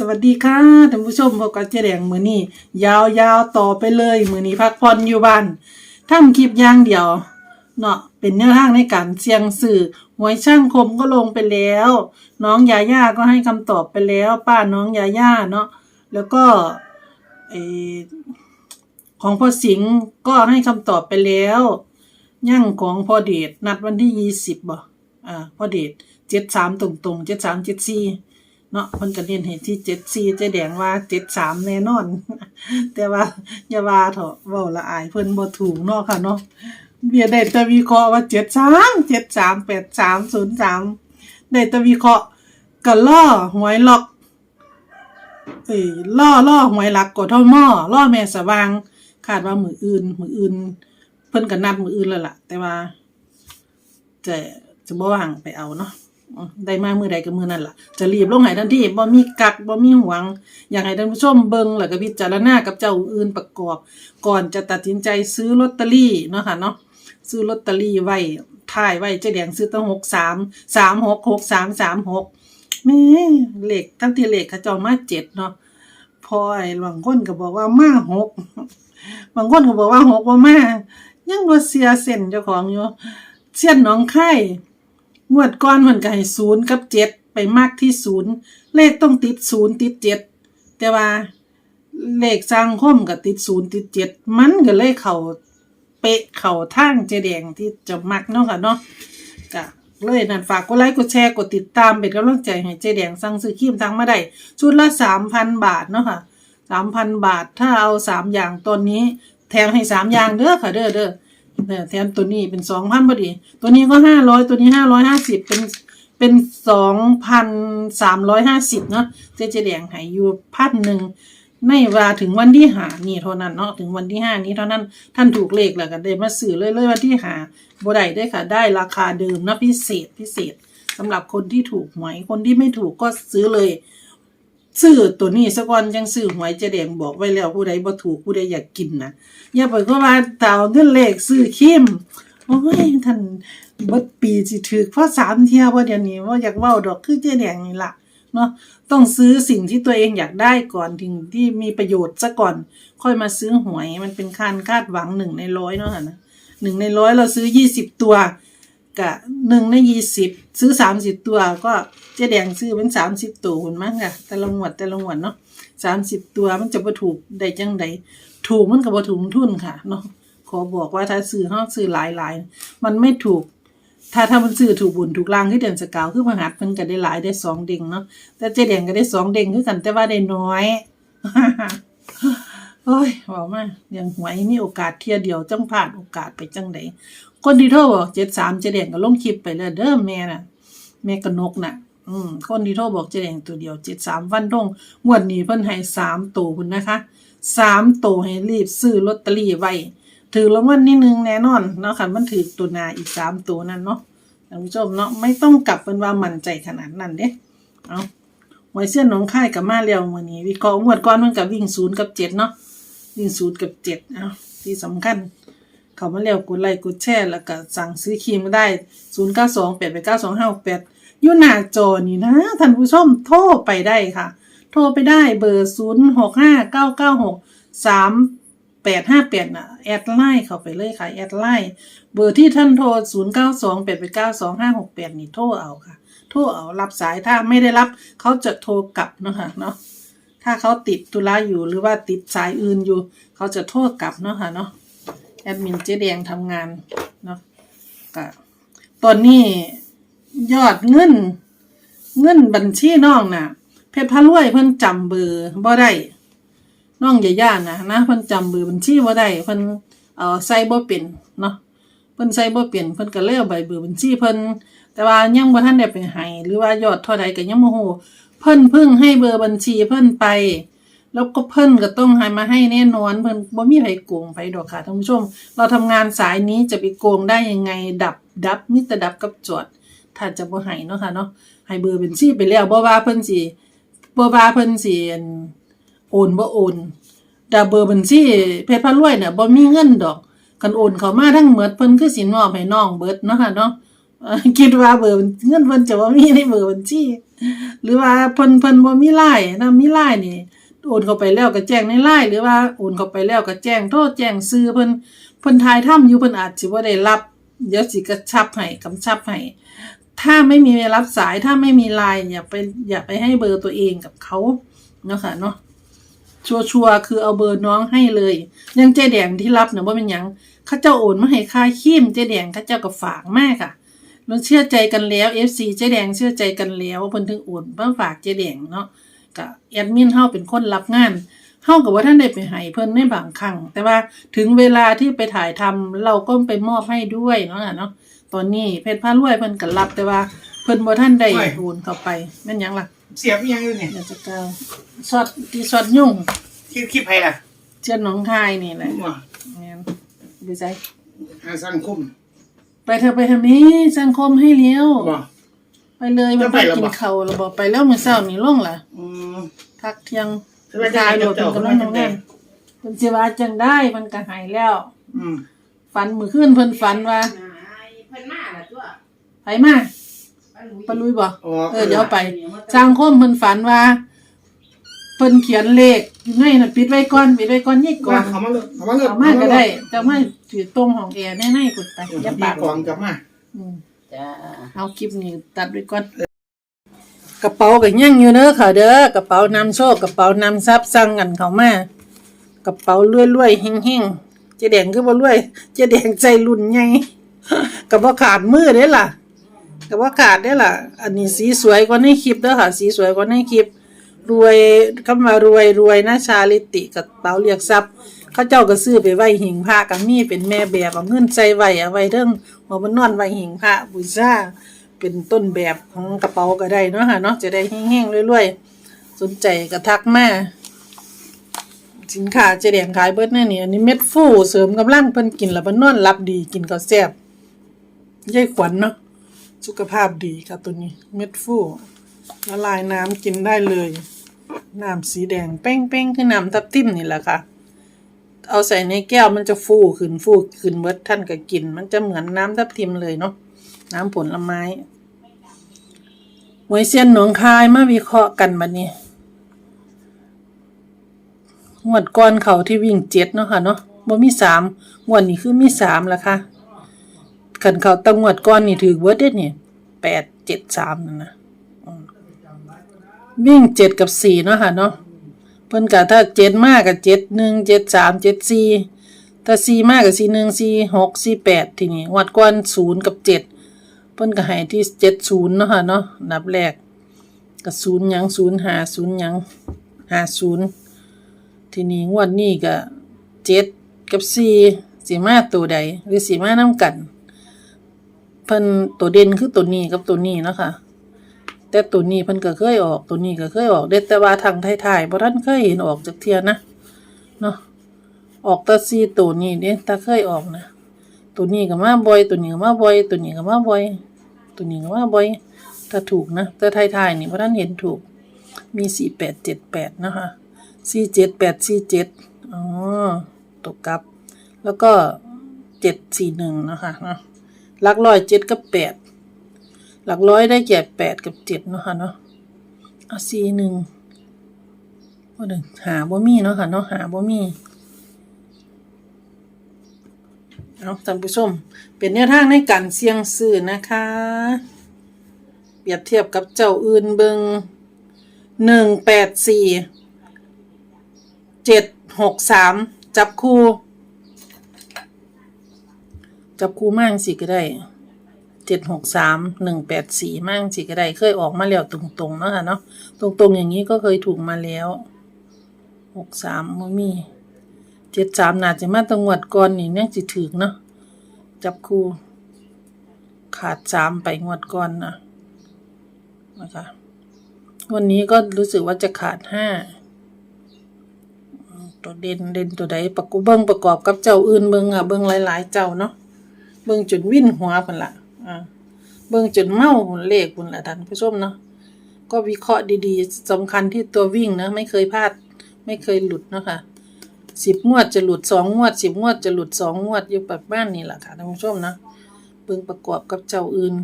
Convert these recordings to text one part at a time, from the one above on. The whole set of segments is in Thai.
สวัสดีค่ะท่านผู้ชมพบกับเจ๊แดงมือนี้ยาวๆต่อไปเลยมือนี้พักผ่อนอยู่บ้านทำคลิปอย่างเดียวเนาะเป็นแนวทางในการเสี่ยงสื่อหวยช่างคมก็ลงไปแล้ว น้องยาย่าก็ให้คำตอบไปแล้ว ป้าน้องยาย่าเนาะแล้วก็เอของพ่อสิงห์ก็ให้คำตอบไปแล้วย่างของพ่อเดชนัดวันที่ยี่สิบบ่อ่าพ่อเดชเจ็ดสามตรงๆเจ็ดสามเจ็ดสี่ เนาะเพิ่นก็เน้นให้ที่เจ็ดสี่เจ๊แดงว่าเจ็ดสามแน่นอน แต่ว่าอย่าว่าเถอะเว้าละอายเพิ่นบ่ถูกเนาะค่ะเนาะเบียได้แต่วิเคราะห์ว่าเจ็ดสามเจ็ดสามแปดสามศูนย์สามได้แต่วิเคราะห์ก็ล่อหวยล็อกเอ้ยล่อล่อหวยหลักกดท่อหม้อล่อแม่สว่างคาดว่ามืออื่น มืออื่น เพิ่นก็นัดมืออื่นแล้วล่ะ แต่ว่า จะจะบ่ว่างไปเอาเนาะ ได้มามือใดก็มือนั่นล่ะ จะรีบลงให้ทันทีบ่มีกักบ่มีหวัง อยากให้ท่านผู้ชมเบิ่งแล้วก็พิจารณากับเจ้าอื่นประกอบ ก่อนจะตัดสินใจซื้อลอตเตอรี่เนาะค่ะเนาะซื้อลอตเตอรี่ไว้ถ่ายไว้เจ๊แดงซื้อตั้งหกสามสามหกหกสามสามหกแม่เลขทั้งที่เลขเขาจ้ามาเจ็ดเนาะพอไอ้บางคนก็บอกว่ามาหกบางคนก็บอกว่าหกว่ามายังบ่าเสียเส้นเจ้าของอยู่เสี้ยนหน้องไข่ งวดก้อนมันก็ให้ศูนย์กับเจ็ดไปมากที่ศูนย์เลขต้องติดศูนย์ติดเจ็ดแต่ว่าเลขสร้างคมกับติดศูนย์ติดเจ็ดมันก็เลยเข่าเป๊ะเข่าทางเจแดงที่จะมักเนาะค่ะเนาะก็เลยนั่นฝากกดไลค์กดแชร์กดติดตามเป็นกำลังใจให้เจแดงสั่งซื้อครีมทั้งมาได้ชุดละสามพันบาทเนาะค่ะสามพันบาทถ้าเอาสามอย่างตัวนี้ แถมให้สามอย่างเด้อค่ะเด้อเด้อ แทนตัวนี้เป็นสองพันพอดี ตัวนี้ก็ห้าร้อยตัวนี้ห้าร้อยห้าสิบเป็นเป็นสองพันสามร้อยห้าสิบเนาะเจ๊เจแดงหายอยู่พันหนึ่งในเวลาถึงวันที่หานี่เท่านั้นเนาะถึงวันที่ห้านี้เท่านั้นท่านถูกเลขแล้วก็ได้มาสื่อเลยเลยวันที่หาบ่ได้ได้ค่ะ ได้ราคาเดิมนะพิเศษพิเศษสำหรับคนที่ถูกหวยคนที่ไม่ถูกก็ซื้อเลย ซื้อตัวนี้สะก่อนจังซื้อหวยเจแดงบอกไว้แล้วผู้ใดบ่ถูกผู้ใดอยากกินนะอย่าไปก็ว่าเต่าเงินเลขซื้อคิมโอ้ยท่านบิดปีสิถือเพราะสามเที่ยวว่าเดี๋ยวนี้ว่าอยากเว้าดอกคือเจแดงนี่ล่ะเนาะต้องซื้อสิ่งที่ตัวเองอยากได้ก่อนถึงที่มีประโยชน์ซะก่อน ค่อยมาซื้อหวยมันเป็นการคาดหวังหนึ่งในร้อยเนาะนะหนึ่งในร้อยเราซื้อยี่สิบตัว กะหนึ่งในยี่สิบซื้อสามสิบตัวก็เจ๊แดงซื้อเป็นสามสิบตัวหุ่นมั้งค่ะ แต่ละงวดแต่ละงวดเนาะสามสิบตัวมันจะบ่ถูกได้จังใดถูกมันก็บ่ถูกทุนค่ะเนาะขอบอกว่าถ้าซื้อห้องซื้อหลายหลายมันไม่ถูก ถ้าถ้ามันซื้อถูกบุญถูกลางที่เดือนสกาวคือพหัสมันก็ได้หลายได้สองเด้งเนาะแต่เจ๊แดงก็ได้สองเด้งคือกันแต่ว่าได้น้อย โอ้ยบอกมาอย่างหวยมีโอกาสเทียเดียวจังพลาดโอกาสไปจังใดคนที่โทรบอกเจ็ดสามเจแดงก็ลงคลิปไปแล้วเด้อแม่น่ะ แม่กนกน่ะ อืมคนที่โทรบอกเจแดงตัวเดียวเจ็ดสามฟันธงงวดนี้เพิ่นให้สามตัวคุณนะคะสามตัวให้รีบซื้อลอตเตอรี่ไว้ ถือรางวัลนิดนึงแน่นอนเนาะค่ะมันถือตัวนาอีกสามตัวนั่นเนาะท่านผู้ชมเนาะไม่ต้องกลับเป็นว่ามั่นใจขนาดนั้นเด้เอาหวยเส้นหนองค่ายกับมาเรียวมือนี้วิเคราะห์งวดก่อนมันกับวิ่งศูนย์กับเจ็ดเนาะ วิ่งศูนย์กับเจ็ดเอาที่สำคัญ เขามาเร็วกดไลค์กดแชร์แล้วก็สั่งซื้อครีมมาได้ 0 9 2 8 8 9 2 5 6 8อยู่หน้าจอนี่นะท่านผู้ชมโทรไปได้ค่ะ โทรไปได้เบอร์ 0 6 5 9 9 6 3 8 5 8น่ะแอดไลน์เข้าไปเลยค่ะ แอดไลน์เบอร์ที่ท่านโทร 0 9 2 8 8 9 2 5 6 8 นี่โทรเอาค่ะ โทรเอารับสายถ้าไม่ได้รับเขาจะโทรกลับนะคะเนาะ ถ้าเขาติดธุระอยู่หรือว่าติดสายอื่นอยู่ เขาจะโทรกลับเนาะค่ะเนาะแอดมินเจ๊แดงทำงานเนาะก็ตอนนี้ยอดเงิน เงินบัญชีน้องน่ะ เพชรพะรวยเพิ่นจำเบอร์บ่ได้น้องอย่าย่านนะนะเพิ่นจำเบอร์บัญชีบ่ได้เพิ่นเอ่อใส่บ่เป็นเนาะเพิ่นใส่บ่เป็นเพิ่นก็เลยเอาใบเบอร์บัญชีเพิ่น แต่ว่ายังบ่ทันได้ไปให้หรือว่ายอดเท่าใดก็ยังบ่ฮู้เพิ่นเพิ่งให้เบอร์บัญชีเพิ่นไป แล้วก็เพิ่นก็ต้องให้มาให้แน่นอนเพิ่นบ่มีไผโกงไผดอกค่ะท่านผู้ชม เราทำงานสายนี้จะไปโกงได้ยังไงดับดับมิตรดับกับจอดถ้าจะบ่ให้เนาะค่ะเนาะให้เบอร์บัญชีไปแล้วบ่ว่าเพิ่นสิบ่ว่าเพิ่นสิอั่นโอนบ่โอนแต่เบอร์บัญชีเพชรพารวยเนี่ยบ่มีเงินดอกคันโอนเข้ามาทั้งหมดเพิ่นคือสิมอบให้น้องเบิดเนาะค่ะเนาะ คิดว่าเบอร์เงินเพิ่นจะบ่มีในเบอร์บัญชีหรือว่าเพิ่นเพิ่นบ่มีไลน์นะมีไลน์นี่โอนเข้าไปแล้วก็แจ้งในไลน์หรือว่าโอนเข้าไปแล้วก็แจ้งโทรแจ้งซื้อเพิ่นเพิ่นทายถ้ำอยู่เพิ่นอาจสิบ่ได้รับเดี๋ยวสิกระชับให้กำชับให้ถ้าไม่มีรับสายถ้าไม่มีไลน์อย่าไปอย่าไปให้เบอร์ตัวเองกับเขาเนาะค่ะเนาะชัวชัวร์คือเอาเบอร์น้องให้เลย ยังเจ๊แดงที่รับเนี่ยว่าเป็นยังเขาเจ้าโอนมาให้ค่าคิมเจ๊แดงเขาเจ้าก็ฝากแมากค่ะ เราเชื่อใจกันแล้ว FC เจ๊แดงเชื่อใจกันแล้วเพิ่นถึงโอนมาฝากเจ๊แดงเนาะก็แอดมินเฮาเป็นคนรับงานเฮากับว่าท่านได้ไปให้เพิ่นในบางครั้งแต่ว่าถึงเวลาที่ไปถ่ายทำเราก็ไปมอบให้ด้วยเนาะค่ะเนาะตอนนี้เพชรพารวยเพิ่นก็รับแต่ว่าเพิ่นบ่ท่านได้โอนเข้าไปแม่นหยังล่ะเสียบอีหยังอยู่เนี่ยเดี๋ยวจะกล่าวช็อตที่ช็อตยุ่งคลิปคลิปใครล่ะเชื่อน้องทายนี่แหละว่าแม่นดูใจหาสังคม ไปเถอะไปทางนี้สังคมให้เลี้ยวว่าไปเลยมันจะไปไปแล้วกินบ่ข้าวแล้วบอกไปแล้วมื้อเช้านี่ลงล่ะอืมพักเที่ยงสบายใจทายโดดเจ้าเป็นกำลังทำงานเพิ่นสิว่าจังได้มันก็หายแล้ว อืมฝันมื้อคืนเพิ่นฝันว่าเพิ่นมาล่ะตัวไผมาปลาหลุยปะลุยบ่ อ๋อเออเดี๋ยวไป สังคมเพิ่นฝันว่า เพิ่นเขียนเลขอยู่ในน่ะปิดไว้ก่อนปิดไว้ก่อนยี่ก่อว่านเขามาเลยเขามาเลยเอามาก็ได้ แต่ว่าถือตรงของแอร์แน่ๆกดไปอย่าอย่าปาปากกกองกลับมาอืม จ้าเอาคลิปนี้ตัดไว้ก่อน กระเป๋าก็ยังอยู่เด้อค่ะเด้อกระเป๋านำโชคกระเป๋านำทรัพย์สั่งกันเข้ามากระเป๋ารวยๆเฮงๆเจ๊แดงคือบ่รวยเจ๊แดงใจรุ่นใหญ่ ก็บ่ขาดมือเด้ล่ะก็บ่ขาดเด้ล่ะ อันนี้สีสวยกว่าในคลิปเด้อค่ะ สีสวยกว่าในคลิป รวยคำว่ารวยรวยนะชาลิติกระเป๋าเรียกทรัพย์เขาเจ้าก็ซื้อไปไว้หิงพระกับมีเป็นแม่แบบเอาเงินใส่ไว้เอาไว้เทิงหัวมันนอนไว้หิงพระบูชาเป็นต้นแบบของกระเป๋าก็ได้เนาะค่ะเนาะจะได้แห้งๆรวยๆสนใจก็ทักมาสินค้าเจแดงขายเบิดแน่นี่อันนี้เม็ดฟูเสริมกำลังเพิ่นกินแล้วมันนอนหลับดีกินก็แซ่บยายขวัญเนาะสุขภาพดีค่ะตัวนี้เม็ดฟูละลายน้ำกินได้เลย น้ำสีแดงเป้งๆคือน้ำทับทิมนี่แหละค่ะ เอาใส่ในแก้วมันจะฟูขึ้นฟูขึ้นเบิดท่านก็กิน มันจะเหมือนน้ำทับทิมเลยเนาะน้ำผลไม้หวยเซียนหนองคายมาวิเคราะห์กันบัดนี้งวดก่อนเขาที่วิ่งเจ็ดเนาะค่ะเนาะบ่มีสามงวดนี้คือมีสามละค่ะขันเขาตังงวดก่อนนี่ถือเบิดเด็ดนี่แปดเจ็ดสามนั่นนะ วิ่งเจ็ดกับสี่เนาะค่ะเนาะเพิ่นก็ถ้าเจ็ดมากกับเจ็ดหนึ่งเจ็ดสามเจ็ดสี่ถ้าสี่มากกับสี่หนึ่งสี่หกสี่แปดทีนี้วัดก้อนศูนย์กับเจ็ดเพิ่นก็ให้ที่เจ็ดศูนย์เนาะค่ะเนาะนับแรกก็ศูนย์ยังศูนย์หาศูนย์ยังหาศูนย์ทีนี้งวดนี้ก็เจ็ดกับสี่สีมาตัวใด หรือสีมาน้ำกัน เพิ่นตัวเด่นคือตัวนี้กับตัวนี้เนาะค่ะ แต่ตัวนี้เพิ่นก็เคยออก ตัวนี้ก็เคยออกเด็ดแต่ว่าทางไทยๆบ่ทันเคยเห็นออกจากเทียนะเนาะออกตาซีตัวนี้เด้ถ้าเคยออกนะตัวนี้ก็มาบ่อย ตัวนี้ก็มาบ่อย ตัวนี้ก็มาบ่อย ตัวนี้ก็มาบ่อยถ้าถูกนะแต่ไทยๆนี่บ่ทันเห็นถูก มี4878นะคะ47847อ๋อตกกลับ แล้วก็741นะคะนะลักร้อย7กับ8 หลักร้อยได้แก่แปดกับเจ็ดเนาะค่ะเนาะเอาสี่หนึ่งว่าหนึ่งหาบ่มีเนาะค่ะเนาะหาบ่มีเอาท่านผู้ชม เป็นแนวทางในการเสี่ยงซื้อนะคะ เปรียบเทียบกับเจ้าอื่นเบิงหนึ่งแปดสี่เจ็ดหกสามจับคู่ จับคู่มั่งสิก็ได้ เจ็ดหกสามหนึ่งแปดสี่มั่งสิก็ได้เคยออกมาแล้วตรงๆเนาะค่ะเนาะตรงๆอย่างนี้ก็เคยถูกมาแล้วหกสามบ่มีเจ็ดสามน่าจะมาตังวดก่อนนี่เนี่ยสิถึกเนาะจับคู่ ขาดสามไปงวดก่อนนะนะคะวันนี้ก็รู้สึกว่าจะขาดห้าตัวเด่นเด่นตัวใดประกบเบิ้งประกอบกับเจ้าอื่นเบิ้งอะเบิ้งหลาย ๆ เจ้าเนาะเบิ่งจนวิ่นหัวพุ่นละ อ่าเบิ่งจนเมาพุ่นเลขพุ่นละท่านผู้ชมเนาะก็วิเคราะห์ดีๆสำคัญที่ตัววิ่งนะ ไม่เคยพลาด ไม่เคยหลุดเนาะค่ะสิบงวดจะหลุดสองงวดสิบงวดจะหลุดสองงวดอยู่แบบบ้านนี่แหละค่ะท่านผู้ชมนะเบิ่งประกอบกับเจ้าอื่น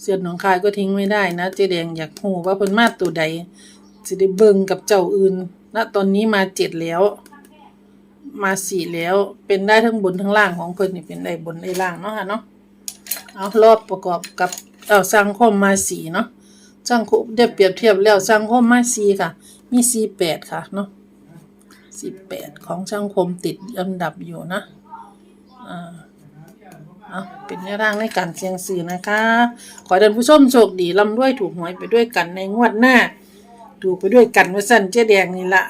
เสียนหนองคายก็ทิ้งไม่ได้นะเจแดงอยากฮู้ว่าเพิ่นมาตัวใดสิได้เบิ่งกับเจ้าอื่นณตอนนี้มาเจ็ดแล้ว มาสี่แล้วเป็นได้ทั้งบนทั้งล่างของเพิ่นนี่เป็นได้บนได้ล่างเนาะค่ะเนาะ เอารอบประกอบกับเอาสังคมมาสี่เนาะสังคมได้เปรียบเทียบแล้วสังคมมาสี่ค่ะ มีสี่แปดค่ะเนาะสี่แปดของสังคมติดอันดับอยู่นะอ่าเอาเป็นแนวทางในการเสี่ยงสื่อนะคะ ขอให้ท่านผู้ชมโชคดีร่ำรวยถูกหวยไปด้วยกันในงวดหน้า ถูกไปด้วยกันว่าสั่นเจ๊แดงนี่ละ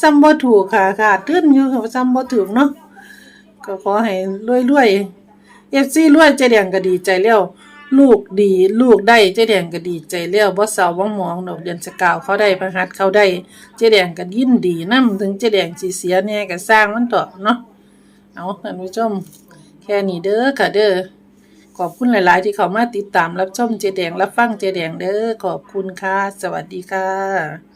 ซ้ำบ่ถูกค่ะค่ะตื้นอยู่ค่ะซ้ำบ่ถูกเนาะก็ขอให้รวยๆ เอฟซีรวยเจแดงก็ดีใจแล้วลูกดีลูกได้เจ๊แดงก็ดีใจแล้วบ่เศร้าบ่หมองดอกเดือนสกาวเขาได้พระหัสเขาได้เจ๊แดงก็ยินดีนํถึงเจ๊แดงสิเสียแน่ก็สร้างมันต่อเนาะเอาท่านผู้ชมแค่นี้เด้อค่ะเด้อขอบคุณหลาย ๆ ที่เข้ามาติดตามรับชมเจแดงรับฟังเจแดงเด้อขอบคุณค่ะ สวัสดีค่ะ